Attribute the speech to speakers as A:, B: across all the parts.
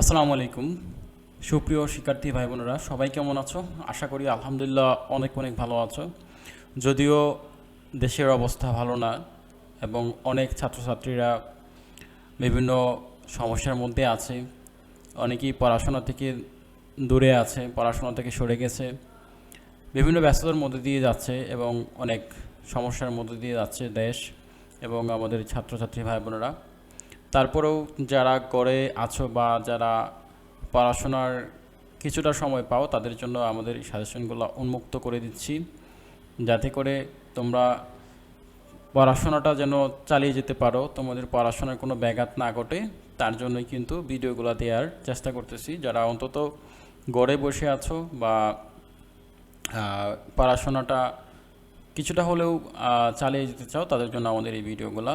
A: আসসালামু আলাইকুম। সুপ্রিয় শিক্ষার্থী ভাই বোনেরা সবাই কেমন আছো? আশা করি আলহামদুলিল্লাহ অনেক অনেক ভালো আছো। যদিও দেশের অবস্থা ভালো না এবং অনেক ছাত্রছাত্রীরা বিভিন্ন সমস্যার মধ্যে আছে। অনেকেই পড়াশোনা থেকে দূরে আছে, পড়াশোনা থেকে সরে গেছে, বিভিন্ন ব্যস্ততার মধ্যে দিয়ে যাচ্ছে এবং অনেক সমস্যার মধ্যে দিয়ে যাচ্ছে দেশ এবং আমাদের ছাত্রছাত্রী ভাই বোনেরা তারপরেও যারা করে, আছো বা যারা পড়াশোনার কিছুটা সময় পাও, তাদের জন্য আমাদের সাজেশনগুলো উন্মুক্ত করে দিচ্ছি। যাতে করে তোমরা পড়াশোনাটা যেন চালিয়ে যেতে পারো, তোমাদের পড়াশোনার কোনো ব্যাঘাত না ঘটে, তার জন্যই কিন্তু ভিডিওগুলো দেওয়ার চেষ্টা করতেছি। যারা অন্তত গড়ে বসে আছো বা পড়াশোনাটা কিছুটা হলেও চালিয়ে যেতে চাও, তাদের জন্য আমাদের এই ভিডিওগুলো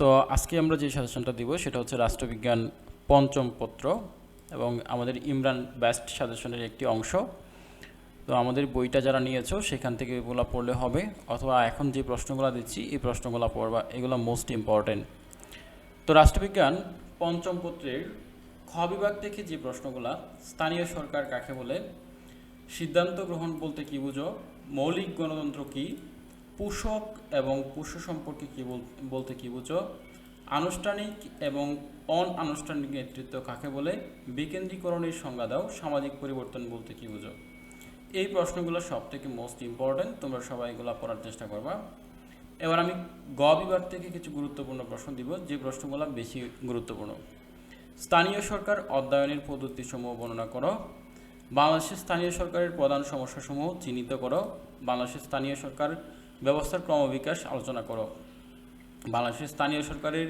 A: তো আজকে আমরা যে সাজেশনটা দিব, সেটা হচ্ছে রাষ্ট্রবিজ্ঞান পঞ্চম পত্র এবং আমাদের ইমরান ব্যাস্ট সাজেশনের একটি অংশ। তো আমাদের বইটা যারা নিয়েছো, সেখান থেকে এগুলো পড়লে হবে। অথবা এখন যে প্রশ্নগুলো দিচ্ছি, এই প্রশ্নগুলো পড়বা, এগুলো মোস্ট ইম্পর্টেন্ট তো রাষ্ট্রবিজ্ঞান পঞ্চম পত্রের খ বিভাগ থেকে যে প্রশ্নগুলা স্থানীয় সরকার কাকে বলে, সিদ্ধান্ত গ্রহণ বলতে কি বুঝো, মৌলিক গণতন্ত্র কি পোষক এবং পোষ্য সম্পর্কে কী বল- বলতে কী বুঝো? আনুষ্ঠানিক এবং অনানুষ্ঠানিক নেতৃত্ব কাকে বলে? বিকেন্দ্রীকরণের সংজ্ঞা দাও, সামাজিক পরিবর্তন বলতে কী বুঝো? এই প্রশ্নগুলো সব থেকে মোস্ট ইম্পর্ট্যান্ট তোমরা সবাই এগুলো পড়ার চেষ্টা করবা। এবার আমি গ বিভাগ থেকে কিছু গুরুত্বপূর্ণ প্রশ্ন দিব, যে প্রশ্নগুলো বেশি গুরুত্বপূর্ণ। স্থানীয় সরকার অধ্যয়নের পদ্ধতিসমূহ বর্ণনা করো। বাংলাদেশের স্থানীয় সরকারের প্রধান সমস্যাসমূহ চিহ্নিত করো। বাংলাদেশের স্থানীয় সরকার ব্যবস্থার ক্রমবিকাশ আলোচনা করো। বাংলাদেশের স্থানীয় সরকারের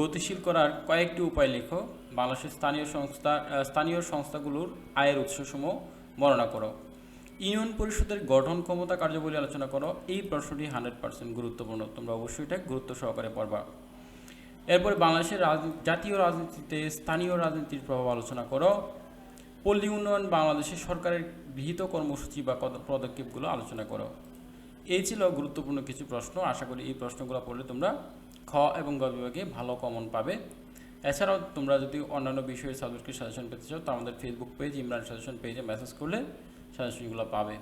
A: গতিশীল করার কয়েকটি উপায় লেখো। বাংলাদেশের স্থানীয় সংস্থা স্থানীয় সংস্থাগুলোর আয়ের উৎসসমূহ বর্ণনা করো। ইউনিয়ন পরিষদের গঠন ক্ষমতা কার্যবলী আলোচনা করো। এই প্রশ্নটি হান্ড্রেড পার্সেন্ট গুরুত্বপূর্ণ। তোমরা অবশ্যই এটা গুরুত্ব সহকারে পড়বা। এরপরে বাংলাদেশের জাতীয় রাজনীতিতে স্থানীয় রাজনীতির প্রভাব আলোচনা করো। পল্লী উন্নয়ন বাংলাদেশের সরকারের গৃহীত কর্মসূচি বা পদক্ষেপগুলো আলোচনা করো। এই ছিল গুরুত্বপূর্ণ কিছু প্রশ্ন। আশা করি এই প্রশ্নগুলো পড়লে তোমরা খ এবং গ বিভাগে ভালো কমন পাবে। এছাড়াও তোমরা যদি অন্যান্য বিষয়ে সাবজেক্টের সাজেশন পেতে চাও, তো আমাদের ফেসবুক পেজ ইমরান সাজেশন পেজে মেসেজ করলে সাজেশনগুলো পাবে।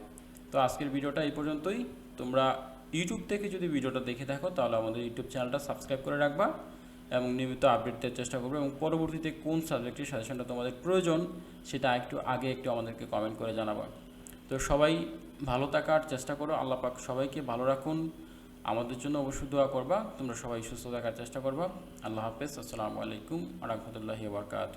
A: তো আজকের ভিডিওটা এই পর্যন্তই। তোমরা ইউটিউব থেকে যদি ভিডিওটা দেখে থাকো, তাহলে আমাদের ইউটিউব চ্যানেলটা সাবস্ক্রাইব করে রাখবা এবং নিয়মিত আপডেট দেওয়ার চেষ্টা করবে এবং পরবর্তীতে কোন সাবজেক্টের সাজেশনটা তোমাদের প্রয়োজন, সেটা একটু আগে একটু আমাদেরকে কমেন্ট করে জানাবা। তো সবাই ভালো থাকার চেষ্টা করো, আল্লাহ পাক সবাইকে ভালো রাখুন। আমাদের জন্য অবশ্যই দোয়া করবা, তোমরা সবাই সুস্থ থাকার চেষ্টা করবা। আল্লাহ হাফেজ, আসসালামু আলাইকুম আ রহমতুল্লাহি বারকাত